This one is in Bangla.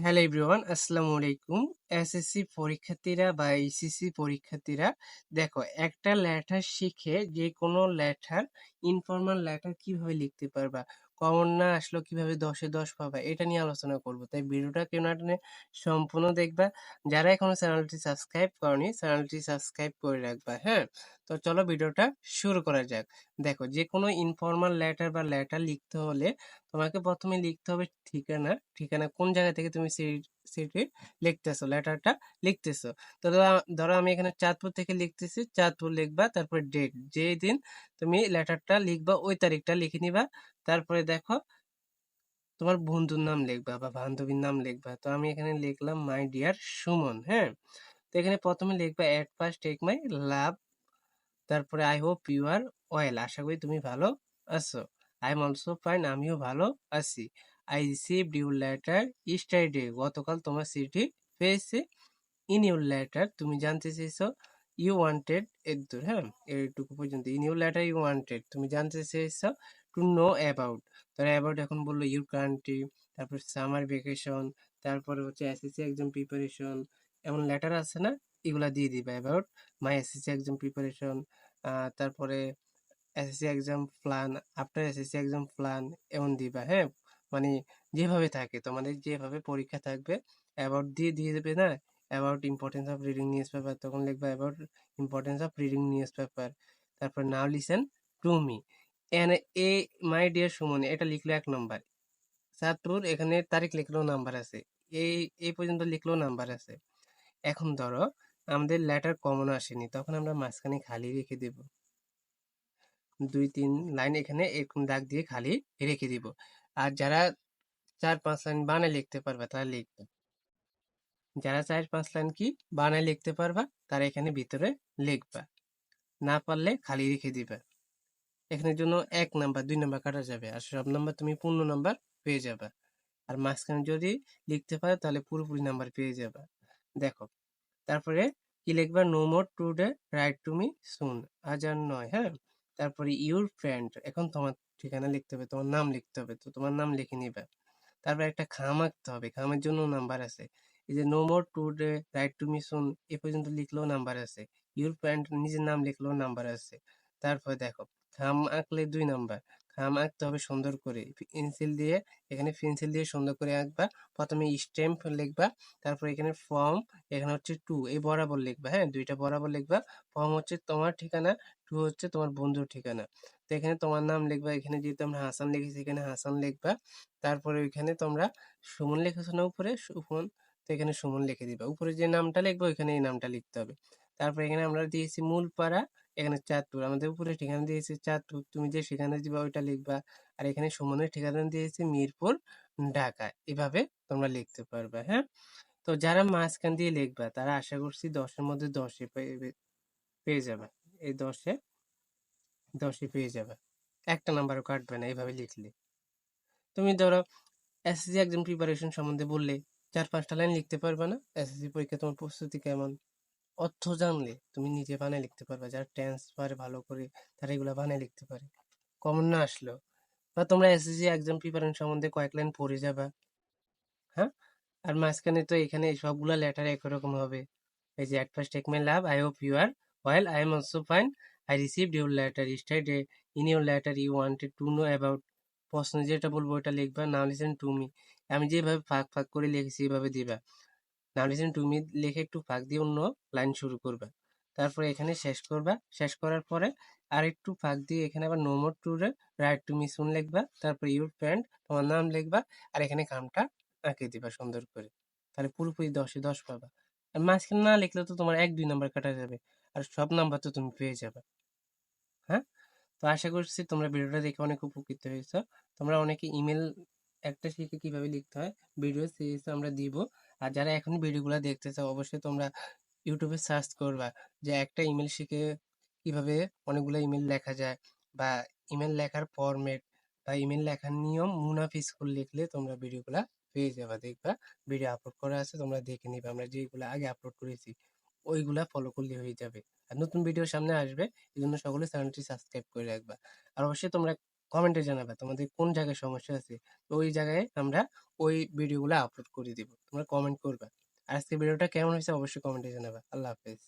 হ্যালো এভরিওয়ান, আসসালামু আলাইকুম। এসএসসি পরীক্ষার্থীরা বা এইচএসসি পরীক্ষার্থীরা, দেখো একটা লেটার শিখে যে কোনো লেটার ইনফর্মাল লেটার কীভাবে লিখতে পারবা? কমন না আসলো কীভাবে দশে দশ পাবা, এটা নিয়ে আলোচনা করব। তাই ভিডিওটা কেউ না সম্পূর্ণ দেখবা। যারা এখনও চ্যানেলটি সাবস্ক্রাইব করনি, চ্যানেলটি সাবস্ক্রাইব করে রাখবা হ্যাঁ? তো চলো ভিডিওটা শুরু করা যাক। দেখো যে কোনো ইনফর্মাল লেটার বা লেটার লিখতে হলে তোমাকে প্রথমে লিখতে হবে ঠিকানা। ঠিকানা কোন জায়গা থেকে তুমি সিটি লিখতেছো, লেটারটা লিখতেছো। তো ধরো- আমি এখানে চাঁদপুর থেকে লিখতেছি, চাঁদপুর লিখবা, তারপরে ডেট যে দিন তুমি লেটারটা লিখবা ওই তারিখটা লিখে নিবা, তারপরে দেখো তোমার বন্ধুর নাম লিখবা বা বান্ধবীর নাম লিখবা। তো আমি এখানে লিখলাম মাই ডিয়ার সুমন হ্যাঁ? তো এখানে প্রথমে লিখবা at first take my love তারপরে I hope you are well আশা করি তুমি ভালো আছো। আই এম অলসো ফাইন আমিও ভালো আছি। I received your letter yesterday গতকাল তোমার চিঠি পেয়েছি। ইন ইউর লেটার তুমি জানতে চেয়েছো ইউ ওয়ান্টেড এদুর হ্যাঁ? এইটুকু পর্যন্ত। In your letter you wanted তুমি জানতে চেয়েছো টু নো অ্যাবাউট তারা অ্যাবাউট এখন বলল ইউর কান্ট্রি তারপর সামার ভেকেশন তারপরে হচ্ছে এসএসসি এক্সাম প্রিপারেশন এমন লেটার আছে না? এগুলা দিয়ে দিবে about my SSC exam preparation তারপরে SSC exam plan after SSC exam plan এমন দিবা হ্যাঁ? মানে যেভাবে থাকে, তোমাদের যেভাবে পরীক্ষা থাকবে অ্যাবাউট দিয়ে দিয়ে দেবে না? About importance of reading newspaper তখন লিখবে about importance of reading newspaper তারপর নাও লিসেন টু মি এন, এ মাই ডিয়ার সুমন, এটা লিখলো এক নম্বর চাঁদপুর এখানে তারিখ লিখলেও নাম্বার আছে। এই এই পর্যন্ত লিখলেও নাম্বার আছে। এখন ধরো, আমাদের লেটার কমন আসেনি, তখন আমরা মাঝখানে খালি রেখে দেব। দুই, তিন লাইন এখানে এরকম দাগ দিয়ে খালি রেখে দিব। আর যারা চার পাঁচ লাইন বানায় লিখতে পারবে, তারা লিখবে। যারা চার পাঁচ লাইন কি বানায় লিখতে পারবা, তারা এখানে ভিতরে লিখবা। না পারলে খালি রেখে দিবে। এখানের জন্য এক নাম্বার, দুই নাম্বার কাটা যাবে আর সব নাম্বার তুমি পূর্ণ নাম্বার পেয়ে যাবে। আর মাঝখানে যদি লিখতে পারো, তাহলে পুরোপুরি নাম্বার পেয়ে যাবে। দেখো, তারপরে কি লিখবা? No more today write to me soon আজ আর নয় হ্যাঁ? তারপরে ইউর ফ্রেন্ড এখন তোমার ঠিকানা লিখতে হবে, তোমার নাম লিখতে হবে, তো তোমার নাম লিখে নিবে। তারপর একটা খাম আঁকতে হবে, খামের জন্য নাম্বার আছে। এই যে no more today write to me soon এ পর্যন্ত লিখলেও নাম্বার আছে। ইউর ফ্রেন্ড নিজের নাম লিখলেও নাম্বার আছে। তারপর দেখো, খাম আঁকলে দুই নাম্বার আঁকতে হবে সুন্দর করে পেন্সিল দিয়ে, এখানে পেন্সিল দিয়ে সুন্দর করে আঁকবা। প্রথমে স্ট্যাম্প লিখবা, তারপর এখানে ফর্ম এখানে হচ্ছে টু এই বরাবর লিখবা হ্যাঁ? দুইটা বরাবর লিখবা। ফর্ম হচ্ছে তোমার ঠিকানা টু হচ্ছে তোমার বন্ধুর ঠিকানা। তো এখানে তোমার নাম লিখবা, এখানে যেহেতু আমরা হাসান লিখেছি, এখানে হাসান লিখবা। তারপরে ওইখানে তোমরা সুমন লিখেছো না উপরে? সুমন, তো এখানে সুমন লিখে দিবা। উপরে যে নামটা লিখব, ওইখানে এই নামটা লিখতে হবে। তারপর এখানে আমরা দিয়েছি মূল পাড়া এখানে চাঁদপুর। আমাদের উপরে ঠিকানা দিয়েছে চাঁদপুর। তুমি যে ঠিকানা দিবা ওইটা লিখবা। আর এখানে সুমনের ঠিকানা দিয়েছে মিরপুর, ঢাকা। এভাবে তোমরা লিখতে পারবে হ্যাঁ? তো যারা মাঝখান দিয়ে লিখবা, তারা আশা করছি দশের মধ্যে দশে পেয়ে পেয়ে যাবে। এই দশে দশে পেয়ে যাবে। একটা নাম্বারও কাটবে না এইভাবে লিখলে। তুমি ধরো এসএসসি একজন প্রিপারেশন সম্বন্ধে বললে, চার পাঁচটা লাইন লিখতে পারবে না? এসএসসি পরীক্ষা তোমার প্রস্তুতি কেমন? অর্থ জানলে তুমি নিজে বানায় লিখতে পারবে। যারা টেন্স পারে ভালো করে তারা এগুলো বানায় লিখতে পারে। কমন না আসলো বা তোমরা এসএসসি একজাম প্রিপারেশন সম্বন্ধে কয়েক লাইন পড়ে যাবা। হ্যাঁ? আর মাঝখানে তো এখানে সবগুলা লেটার একই রকম হবে। এই যে at first take my love I hope you are well I am also fine I received your letter yesterday in your letter you wanted to know about প্রশ্ন যেটা বলব ওটা লিখবা নাও লিসেন টু মি আমি যেভাবে ফাঁক ফাঁক করে লিখেছি, এভাবে দিবা। নাও লিসেন টু লিখে একটু ফাঁক দিয়ে অন্য লাইন শুরু করবা। তারপরে এখানে শেষ করবা। শেষ করার পরে আর একটু ফাঁক দিয়ে এখানে আবার no more to write to me soon লিখবা। তারপরে ইউর ফ্রেন্ড তোমার নাম লিখবা। আর এখানে কামটা আঁকে দিবা সুন্দর করে। তাহলে পুরোপুরি দশে দশ পাবা। আর মাঝখানে না লিখলে তো তোমার এক দুই নাম্বার কাটা যাবে। আর সব নাম্বার তো তুমি পেয়ে যাবে। হ্যাঁ? তো আশা করছি তোমরা ভিডিওটা দেখে অনেক উপকৃত হয়েছ। তোমরা অনেকে ইমেল একটা শিখে কীভাবে লিখতে হয়? ভিডিও সিরিজ আমরা দিব। আর যারা এখন ভিডিওগুলো দেখতে চাও অবশ্যই তোমরা ইউটিউবে সার্চ করবা যে একটা ইমেল শিখে কীভাবে অনেকগুলো ইমেল লেখা যায় বা ইমেল লেখার ফরম্যাট বা ইমেল লেখার নিয়ম মুনাফি স্কুল লিখলে তোমরা ভিডিওগুলা পেয়ে যাবা। দেখবা ভিডিও আপলোড করা আছে, তোমরা দেখে নিবে। আমরা যেগুলো আগে আপলোড করেছি, ওইগুলা ফলো করলে হয়ে যাবে। আর নতুন ভিডিও সামনে আসবে এই জন্য সকলে চ্যানেলটি সাবস্ক্রাইব করে রাখবা। আর অবশ্যই তোমরা কমেন্টে জানাবে তোমাদের কোন জায়গায় সমস্যা আছে, তো ওই জায়গায় আমরা ওই ভিডিওগুলো আপলোড করে দিব, তোমরা কমেন্ট করবা। আজকে ভিডিওটা কেমন হয়েছে অবশ্যই কমেন্টে জানাবে। আল্লাহ হাফেজ।